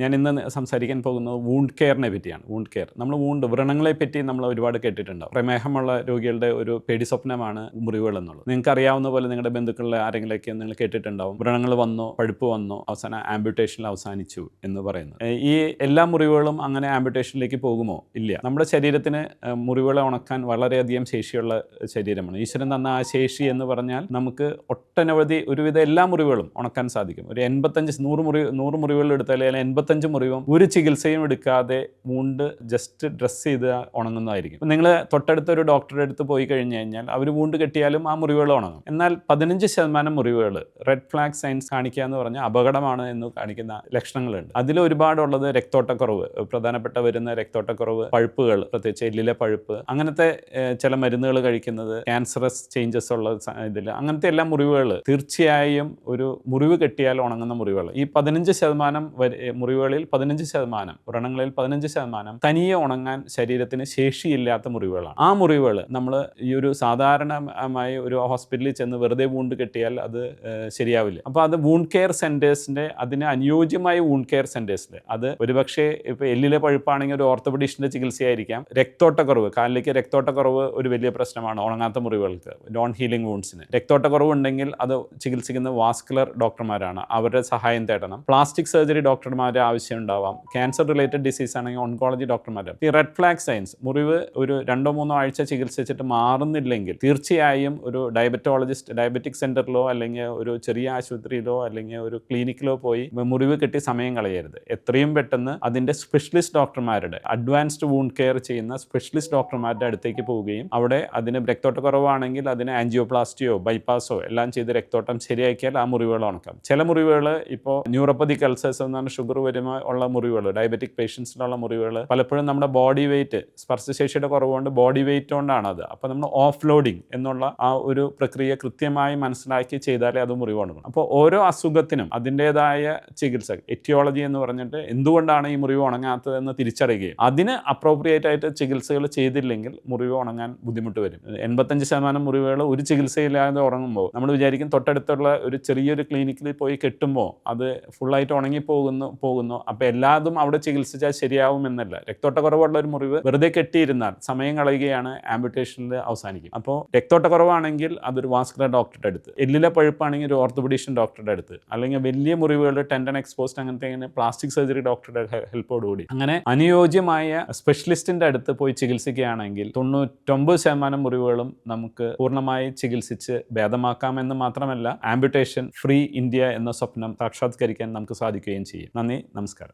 ഞാൻ ഇന്ന് സംസാരിക്കാൻ പോകുന്നത് വൂണ്ട് കെയറിനെ പറ്റിയാണ്. വൂണ്ട് കെയർ നമ്മൾ വൂണ്ട് വ്രണങ്ങളെ പറ്റി നമ്മൾ ഒരുപാട് കേട്ടിട്ടുണ്ടാവും. പ്രമേഹമുള്ള രോഗികളുടെ ഒരു പേടി സ്വപ്നമാണ് മുറിവുകൾ എന്നുള്ളത്. നിങ്ങൾക്ക് അറിയാവുന്ന പോലെ നിങ്ങളുടെ ബന്ധുക്കളിലെ ആരെങ്കിലൊക്കെ നിങ്ങൾ കേട്ടിട്ടുണ്ടാവും. വ്രണങ്ങൾ വന്നോ പഴുപ്പ് വന്നോ അവസാനം ആംബ്യൂട്ടേഷനിൽ അവസാനിച്ചു എന്ന് പറയുന്നത്. ഈ എല്ലാ മുറിവുകളും അങ്ങനെ ആംബ്യൂട്ടേഷനിലേക്ക് പോകുമോ? ഇല്ല. നമ്മുടെ ശരീരത്തിന് മുറിവുകളെ ഉണക്കാൻ വളരെയധികം ശേഷിയുള്ള ശരീരമാണ്. ഈശ്വരൻ തന്ന ആ ശേഷി എന്ന് പറഞ്ഞാൽ നമുക്ക് ഒട്ടനവധി ഒരുവിധ എല്ലാ മുറിവുകളും ഉണക്കാൻ സാധിക്കും. ഒരു എൺപത്തഞ്ച് നൂറ് മുറി നൂറ് മുറിവുകൾ എടുത്താൽ അല്ലെങ്കിൽ എൺപത്തഞ്ച് മുറിവും ഒരു ചികിത്സയും എടുക്കാതെ വൂണ്ട് ജസ്റ്റ് ഡ്രസ്സ് ചെയ്ത് ഉണങ്ങുന്നതായിരിക്കും. നിങ്ങൾ തൊട്ടടുത്ത ഒരു ഡോക്ടറുടെ അടുത്ത് പോയി കഴിഞ്ഞ് കഴിഞ്ഞാൽ അവർ വൂണ്ട് കെട്ടിയാലും ആ മുറിവുകൾ ഉണങ്ങും. എന്നാൽ പതിനഞ്ച് ശതമാനം മുറിവുകൾ റെഡ് ഫ്ലാഗ് സൈൻസ് കാണിക്കുക എന്ന് പറഞ്ഞാൽ അപകടമാണ് എന്ന് കാണിക്കുന്ന ലക്ഷണങ്ങളുണ്ട്. അതിൽ ഒരുപാടുള്ളത് രക്തോട്ടക്കുറവ് പ്രധാനപ്പെട്ട വരുന്ന രക്തോട്ടക്കുറവ് പഴുപ്പുകൾ പ്രത്യേകിച്ച് എല്ലിലെ പഴുപ്പ് അങ്ങനത്തെ ചില മരുന്നുകൾ കഴിക്കുന്നത് ക്യാൻസറസ് ചേഞ്ചസ് ഉള്ള ഇതിൽ അങ്ങനത്തെ എല്ലാ മുറിവുകൾ തീർച്ചയായും ഒരു മുറിവ് കെട്ടിയാൽ ഉണങ്ങുന്ന മുറിവുകൾ. ഈ പതിനഞ്ച് ശതമാനം ഏഹ്, മുറിവുകളിൽ പതിനഞ്ച് ശതമാനം വ്രണങ്ങളിൽ പതിനഞ്ച് ശതമാനം തനിയെ ഉണങ്ങാൻ ശരീരത്തിന് ശേഷിയില്ലാത്ത മുറിവുകളാണ്. ആ മുറിവുകൾ നമ്മൾ ഈ ഒരു സാധാരണമായി ഒരു ഹോസ്പിറ്റലിൽ ചെന്ന് വെറുതെ വൂണ്ട് കെട്ടിയാൽ അത് ശരിയാവില്ല. അപ്പോൾ അത് വൂണ്ട് കെയർ സെന്റേഴ്സിന്റെ അതിന് അനുയോജ്യമായ വൂണ്ട് കെയർ സെന്റേഴ്സിൽ അത് ഒരുപക്ഷെ ഇപ്പോൾ എല്ലിലെ പഴുപ്പാണെങ്കിൽ ഒരു ഓർത്തോപഡീഷന്റെ ചികിത്സയായിരിക്കാം. രക്തോട്ടക്കുറവ് കാലിലേക്ക് രക്തോട്ടക്കുറവ് ഒരു വലിയ പ്രശ്നമാണ് ഉണങ്ങാത്ത മുറിവുകൾക്ക് നോൺ ഹീലിംഗ് വൂൺസിന് രക്തോട്ടക്കുറവ് ഉണ്ടെങ്കിൽ അത് ചികിത്സിക്കുന്ന വാസ്കുലർ ഡോക്ടർമാരാണ് അവരുടെ സഹായം തേടണം. പ്ലാസ്റ്റിക് സർജറി ഡോക്ടർമാരെ ആവശ്യം ഉണ്ടാവാം ക്യാൻസർ റിലേറ്റഡ് ഡിസീസ് ആണെങ്കിൽ ഓൺകോളജി ഡോക്ടർമാർ ഈ റെഡ് ഫ്ലാഗ് സയൻസ് മുറിവ് ഒരു രണ്ടോ മൂന്നോ ആഴ്ച ചികിത്സിച്ചിട്ട് മാറുന്നില്ലെങ്കിൽ തീർച്ചയായും ഒരു ഡയബറ്റോളജിസ്റ്റ് ഡയബറ്റിക് സെന്ററിലോ അല്ലെങ്കിൽ ഒരു ചെറിയ ആശുപത്രിയിലോ അല്ലെങ്കിൽ ഒരു ക്ലിനിക്കിലോ പോയി മുറിവ് കിട്ടി സമയം കളയരുത്. എത്രയും പെട്ടെന്ന് അതിന്റെ സ്പെഷ്യലിസ്റ്റ് ഡോക്ടർമാരുടെ അഡ്വാൻസ്ഡ് വൂണ്ട് കെയർ ചെയ്യുന്ന സ്പെഷ്യലിസ്റ്റ് ഡോക്ടർമാരുടെ അടുത്തേക്ക് പോവുകയും അവിടെ അതിന് രക്തോട്ട കുറവാണെങ്കിൽ അതിന് ആൻജിയോപ്ലാസ്റ്റിയോ ബൈപ്പാസോ എല്ലാം ചെയ്ത് രക്തോട്ടം ശരിയാക്കിയാൽ ആ മുറിവുകൾ ഉണക്കാം. ചില മുറിവുകൾ ഇപ്പോൾ ന്യൂറോപ്പതി കൾസേഴ്സ് എന്നാണ് ഷുഗർ വരുമ്പോൾ ഉള്ള മുറിവുകൾ ഡയബറ്റിക് പേഷ്യൻസിനുള്ള മുറിവുകൾ പലപ്പോഴും നമ്മുടെ ബോഡി വെയിറ്റ് സ്പർശശേഷിയുടെ കുറവുകൊണ്ട് ബോഡി വെയിറ്റ് കൊണ്ടാണ് അത് അപ്പോൾ നമ്മൾ ഓഫ് ലോഡിങ് എന്നുള്ള ആ ഒരു പ്രക്രിയ കൃത്യമായി മനസ്സിലാക്കി ചെയ്താലേ അത് മുറിവ് ഉണങ്ങും അപ്പോൾ ഓരോ അസുഖത്തിനും അതിന്റെതായ ചികിത്സ എറ്റിയോളജി എന്ന് പറഞ്ഞിട്ട് എന്തുകൊണ്ടാണ് ഈ മുറിവ് ഉണങ്ങാത്തതെന്ന് തിരിച്ചറിയുകയും അതിന് അപ്രോപ്രിയേറ്റ് ആയിട്ട് ചികിത്സകൾ ചെയ്തില്ലെങ്കിൽ മുറിവ് ഉണങ്ങാൻ ബുദ്ധിമുട്ട് വരും. എൺപത്തഞ്ച് ശതമാനം മുറിവുകൾ ഒരു ചികിത്സയില്ലാതെ ഉറങ്ങുമ്പോൾ നമ്മൾ വിചാരിക്കും തൊട്ടടുത്തുള്ള ഒരു ചെറിയൊരു ക്ലിനിക്കിൽ പോയി കെട്ടുമ്പോൾ അത് ഫുള്ളായിട്ട് ഉണങ്ങി പോകുന്നു പോകുന്നു അപ്പോൾ എല്ലാതും അവിടെ ചികിത്സിച്ചാൽ ശരിയാവുമെന്നല്ല രക്തോട്ടക്കുറവുള്ള ഒരു മുറിവ് വെറുതെ കെട്ടിയിരുന്നാൽ സമയം കളയുകയാണ് ആംബുട്ടേഷനിൽ അവസാനിക്കും. അപ്പോൾ രക്തോട്ടക്കുറവാണെങ്കിൽ അതൊരു വാസ്കുലർ ഡോക്ടറുടെ അടുത്ത് എല്ലിലെ പഴുപ്പാണെങ്കിൽ ഒരു ഓർത്തോപെഡീഷ്യൻ ഡോക്ടറുടെ അടുത്ത് അല്ലെങ്കിൽ വലിയ മുറിവുകൾ ടെൻഡൻ എക്സ്പോസ്ഡ് അങ്ങനത്തെ ഇങ്ങനെ പ്ലാസ്റ്റിക് സർജറി ഡോക്ടറുടെ ഹെൽപ്പോടുകൂടി. അങ്ങനെ അനുയോജ്യമായ സ്പെഷ്യലിസ്റ്റിന്റെ അടുത്ത് പോയി ചികിത്സിക്കുകയാണെങ്കിൽ തൊണ്ണൂറ്റൊമ്പത് ശതമാനം മുറിവുകളും നമുക്ക് പൂർണമായി ചികിത്സിച്ച് ഭേദമാക്കാമെന്ന് മാത്രമല്ല ആംബുട്ടേഷൻ ഫ്രീ ഇന്ത്യ എന്ന സ്വപ്നം സാക്ഷാത്കരിക്കാൻ നമുക്ക് സാധിക്കുകയും ചെയ്യും. നന്ദി. നമസ്കാരം